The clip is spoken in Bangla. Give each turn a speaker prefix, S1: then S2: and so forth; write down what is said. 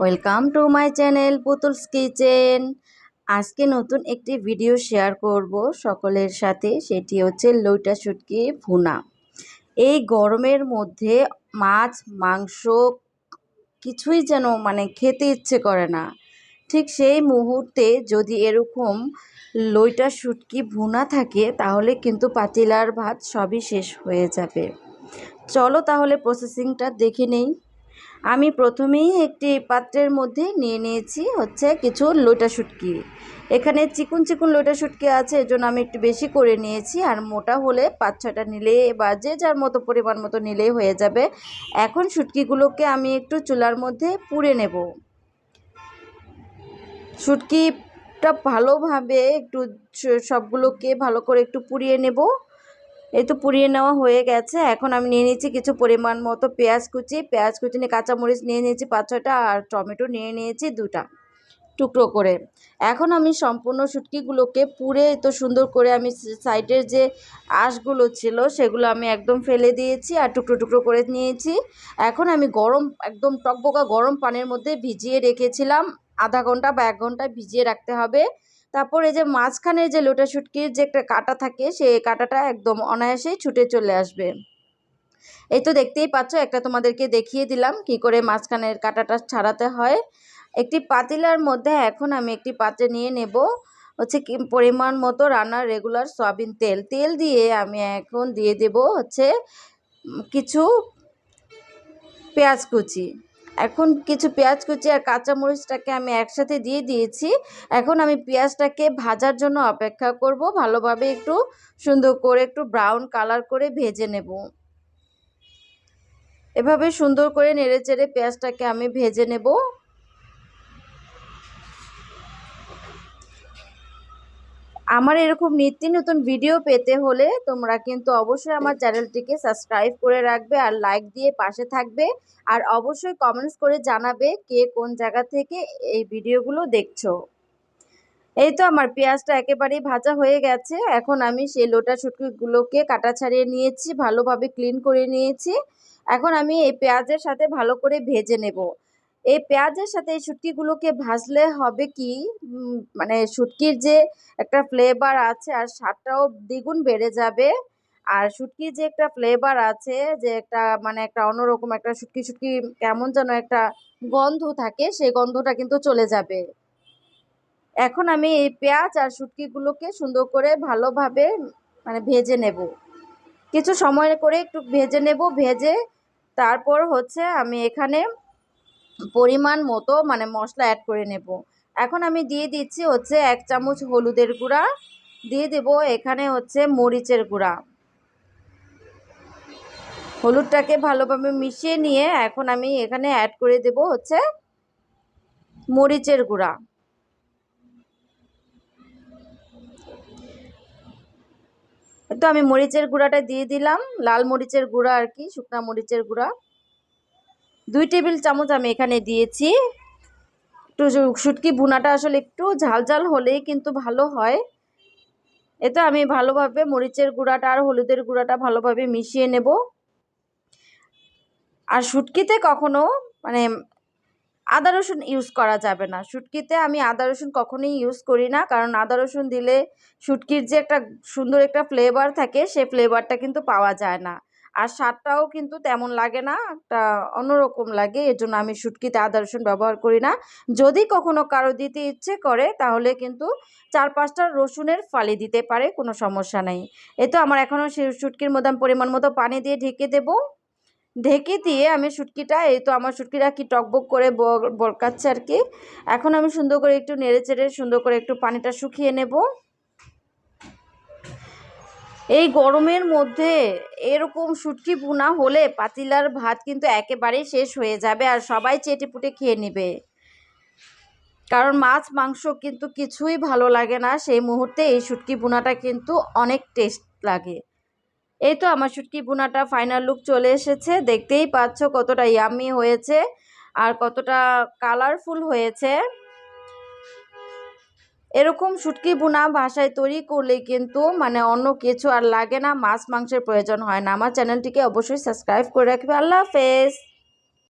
S1: Welcome to my channel Putul's kitchen আজকে নতুন একটি ভিডিও শেয়ার করব সকলের সাথে, সেটি হচ্ছে লইটা শুটকি ভুনা। এই গরমের মধ্যে মাছ, মাংস কিছুই যেন মানে খেতে ইচ্ছে করে না। ঠিক সেই মুহূর্তে যদি এরকম লইটা শুটকি ভুনা থাকে, তাহলে কিন্তু পাতিলার ভাত সবই শেষ হয়ে যাবে। চলো তাহলে প্রসেসিংটা দেখে নেই। আমি প্রথমেই একটি পাত্রের মধ্যে নিয়ে নিয়েছি হচ্ছে কিছু লোটা শুটকি। এখানে চিকুন চিকুন লোটা শুটকি আছে, এজন্য আমি একটু বেশি করে নিয়েছি আর মোটা হলে পাঁচ ছটা নিলে বা যে যার মতো পরিমাণ মতো নিলেই হয়ে যাবে। এখন শুটকিগুলোকে আমি একটু চুলার মধ্যে পুড়ে নেব। শুটকিটা ভালোভাবে একটু সবগুলোকে ভালো করে একটু পুড়িয়ে নেব। এই তো পুড়িয়ে নেওয়া হয়ে গেছে। এখন আমি নিয়ে নিয়েছি কিছু পরিমাণ মতো পেঁয়াজ কুচি। পেঁয়াজ কুচি নিয়ে কাঁচামরিচ নিয়ে নিয়েছি পাঁচ ছটা আর টমেটো নিয়ে নিয়েছি দুটা টুকরো করে। এখন আমি সম্পূর্ণ শুটকিগুলোকে পুড়ে তো সুন্দর করে আমি সাইডের যে আঁশগুলো ছিল সেগুলো আমি একদম ফেলে দিয়েছি আর টুকরো টুকরো করে নিয়েছি। এখন আমি গরম, একদম টকবকা গরম পানির মধ্যে ভিজিয়ে রেখেছিলাম। আধা ঘণ্টা বা এক ঘণ্টা ভিজিয়ে রাখতে হবে। তারপর এই যে মাঝখানে যে লোটা শুটকির যে একটা কাটা থাকে, সেই কাটাটা একদম অনায়াসেই ছুটে চলে আসবে। এই তো দেখতেই পাচ্ছ, একটা তোমাদেরকে দেখিয়ে দিলাম কি করে মাঝখানের কাটাটা ছাড়াতে হয়। একটি পাতিলার মধ্যে এখন আমি একটি পাত্রে নিয়ে নেব, হচ্ছে কি পরিমাণ মতো রান্নার রেগুলার সয়াবিন তেল। তেল দিয়ে আমি এখন দিয়ে দেব হচ্ছে কিছু পেঁয়াজ কুচি। এখন কিছু পেঁয়াজ কুচি আর কাঁচামরিচটাকে আমি একসাথে দিয়ে দিয়েছি। এখন আমি পেঁয়াজটাকে ভাজার জন্য অপেক্ষা করব। ভালোভাবে একটু সুন্দর করে একটু ব্রাউন কালার করে ভেজে নেব। এভাবে সুন্দর করে নেড়ে চেড়ে পেঁয়াজটাকে আমি ভেজে নেব। আমার এরকম নিত্য নতুন ভিডিও পেতে হলে তোমরা কিন্তু অবশ্যই আমার চ্যানেলটিকে সাবস্ক্রাইব করে রাখবে আর লাইক দিয়ে পাশে থাকবে। আর অবশ্যই কমেন্টস করে জানাবে কে কোন জায়গা থেকে এই ভিডিওগুলো দেখছ। এই তো আমার পেঁয়াজটা একেবারেই ভাজা হয়ে গেছে। এখন আমি সেই লোটা শুটকিগুলোকে কাটা ছাড়িয়ে নিয়েছি, ভালোভাবে ক্লিন করে নিয়েছি। এখন আমি এই পেঁয়াজের সাথে ভালো করে ভেজে নেব। এই পেঁয়াজের সাথে এই শুটকিগুলোকে ভাজলে হবে কি? মানে শুটকির যে একটা ফ্লেভার আছে আর স্বাদটাও দ্বিগুণ বেড়ে যাবে। আর শুটকির যে একটা ফ্লেভার আছে, যে একটা মানে একটা অন্যরকম একটা শুটকি শুটকি কেমন যেন একটা গন্ধ থাকে, সেই গন্ধটা কিন্তু চলে যাবে। এখন আমি এই পেঁয়াজ আর শুটকিগুলোকে সুন্দর করে ভালোভাবে মানে ভেজে নেব। কিছু সময় করে একটু ভেজে নেব, ভেজে তারপর হচ্ছে আমি এখানে পরিমাণ মতো মানে মশলা অ্যাড করে নেব। এখন আমি দিয়ে দিচ্ছি হচ্ছে এক চামচ হলুদের গুঁড়া, দিয়ে দেব এখানে হচ্ছে মরিচের গুঁড়া। হলুদটাকে ভালোভাবে মিশিয়ে নিয়ে এখন আমি এখানে অ্যাড করে দেব হচ্ছে মরিচের গুঁড়া। তো আমি মরিচের গুঁড়াটা দিয়ে দিলাম, লাল মরিচের গুঁড়া আর কি, শুকনা মরিচের গুঁড়া। দুই টেবিল চামচ আমি এখানে দিয়েছি। একটু শুটকি বুনাটা আসলে একটু ঝাল ঝাল হলেই কিন্তু ভালো হয়। এতে আমি ভালোভাবে মরিচের গুঁড়াটা আর হলুদের গুঁড়াটা ভালোভাবে মিশিয়ে নেব। আর শুটকিতে কখনো মানে আদা রসুন ইউজ করা যাবে না। শুটকিতে আমি আদা রসুন কখনোই ইউজ করি না, কারণ আদা রসুন দিলে শুটকির যে একটা সুন্দর একটা ফ্লেভার থাকে, সে ফ্লেভারটা কিন্তু পাওয়া যায় না। আর স্বাদটাও কিন্তু তেমন লাগে না, একটা অন্যরকম লাগে এর জন্য আমি শুটকিতে আদা, রসুন ব্যবহার করি না। যদি কখনো কারও দিতে ইচ্ছে করে, তাহলে কিন্তু চার পাঁচটা রসুনের ফালি দিতে পারে, কোনো সমস্যা নেই। এ তো আমার এখনও শুটকির মধ্যে পরিমাণ মতো পানি দিয়ে ঢেকে দেবো। ঢেকে দিয়ে আমি শুটকিটা, এই তো আমার শুটকিটা কি টকবক করে বরকাচ্ছে আর কি, এখন আমি সুন্দর করে একটু নেড়ে চেড়ে সুন্দর করে একটু পানিটা শুকিয়ে নেব। এই গরমের মধ্যে এরকম শুটকি বুনা হলে পাতিলার ভাত কিন্তু একেবারেই শেষ হয়ে যাবে আর সবাই চেটে পুটে খেয়ে নেবে। কারণ মাছ, মাংস কিন্তু কিছুই ভালো লাগে না। সেই মুহূর্তে এই শুটকি বুনাটা কিন্তু অনেক টেস্ট লাগে। এই তো আমার শুটকি বুনাটা ফাইনাল লুক চলে এসেছে। দেখতেই পাচ্ছ কতটা ইয়ামি হয়েছে আর কতটা কালারফুল হয়েছে। এরকম শুটকি বোনা ভাষায় তৈরি করলে কিন্তু মানে অন্য কিছু আর লাগে না, মাছ মাংসের প্রয়োজন হয় না। আমার চ্যানেলটিকে অবশ্যই সাবস্ক্রাইব করে রাখবে। আল্লাহ হাফেজ।